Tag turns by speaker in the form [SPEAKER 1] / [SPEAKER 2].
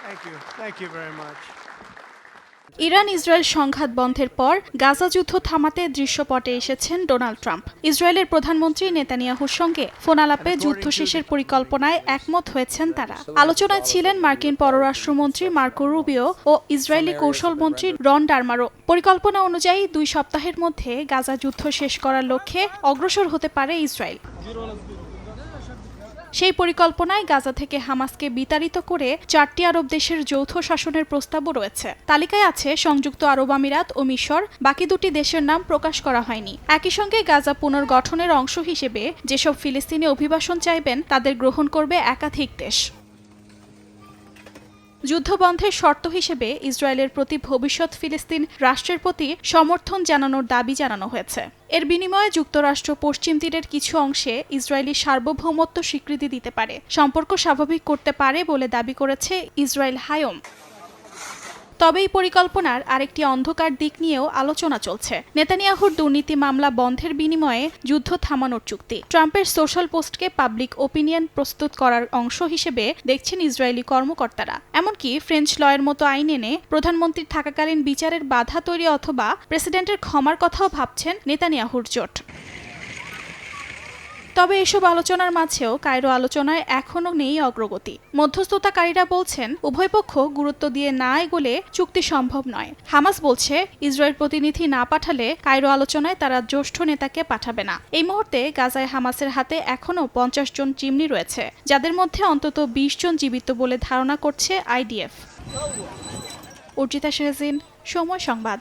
[SPEAKER 1] Thank you. Thank you very much.
[SPEAKER 2] Iran Israel সংঘাত বন্ধের পর গাজা যুদ্ধ থামাতে দৃশ্যপটে এসেছেন ডোনাল্ড ট্রাম্প ইসরায়েলের প্রধানমন্ত্রী নেতানিয়াহুর সঙ্গে ফোনালাপে যুদ্ধ শেষের পরিকল্পনায় একমত হয়েছেন তারা আলোচনায় ছিলেন মার্কিন পররাষ্ট্রমন্ত্রী মার্কো রুবিও ও ইসরায়েলি কৌশলমন্ত্রী রন ডারমারো পরিকল্পনা অনুযায়ী দুই সপ্তাহের মধ্যে গাজা যুদ্ধ শেষ করার লক্ষ্যে অগ্রসর হতে পারে ইসরায়েল সেই পরিকল্পনায় গাজা থেকে হামাসকে বিতাড়িত করে চারটি আরব দেশের যৌথ শাসনের প্রস্তাবও রয়েছে। তালিকায় আছে সংযুক্ত আরব আমিরাত ও মিশর, বাকি দুটি দেশের নাম প্রকাশ করা হয়নি। একই সঙ্গে গাজা পুনর্গঠনের অংশ হিসেবে যেসব ফিলিস্তিনি অভিবাসন চাইবেন, তাদের গ্রহণ করবে একাধিক দেশ। যুদ্ধবন্ধের শর্ত হিসেবে ইসরায়েলের প্রতি ভবিষ্যৎ ফিলিস্তিন রাষ্ট্রের প্রতি সমর্থন জানানোর দাবি জানানো হয়েছে। এর বিনিময়ে যুক্তরাষ্ট্র পশ্চিম তীরের কিছু অংশে ইসরায়েলি সার্বভৌমত্ব স্বীকৃতি দিতে পারে। সম্পর্ক স্বাভাবিক করতে পারে বলে দাবি করেছে ইসরায়েল হায়ম। তবে এই পরিকল্পনার আরেকটি অন্ধকার দিক নিয়েও আলোচনা চলছে। নেতানিয়াহুর দুর্নীতি মামলা বন্ধের বিনিময়ে যুদ্ধ থামানোর চুক্তি। ট্রাম্পের সোশ্যাল পোস্টকে পাবলিক ওপিনিয়ন প্রস্তুত করার অংশ হিসেবে দেখছেন ইসরায়েলি কর্মকর্তারা। এমনকি ফ্রেঞ্চ লয়ের মতো আইন এনে প্রধানমন্ত্রীর থাকাকালীন বিচারের বাধা তৈরি অথবা প্রেসিডেন্টের ক্ষমার কথাও ভাবছেন নেতানিয়াহুর জোট। তবে এসব আলোচনার মাঝেও কায়রো আলোচনায় এখনও নেই অগ্রগতি। মধ্যস্থতাকারীরা বলছেন, উভয় পক্ষ গুরুত্ব দিয়ে না এগোলে চুক্তি সম্ভব নয়। হামাস বলছে, ইসরায়েল প্রতিনিধি না পাঠালে কায়রো আলোচনায় তারা জ্যেষ্ঠ নেতাকে পাঠাবে না। এই মুহূর্তে গাজায় হামাসের হাতে এখনও পঞ্চাশ জন চিমনি রয়েছে, যাদের মধ্যে অন্তত বিশ জন জীবিত বলে ধারণা করছে আইডিএফ। অর্জিতা শেহজিন সময় সংবাদ।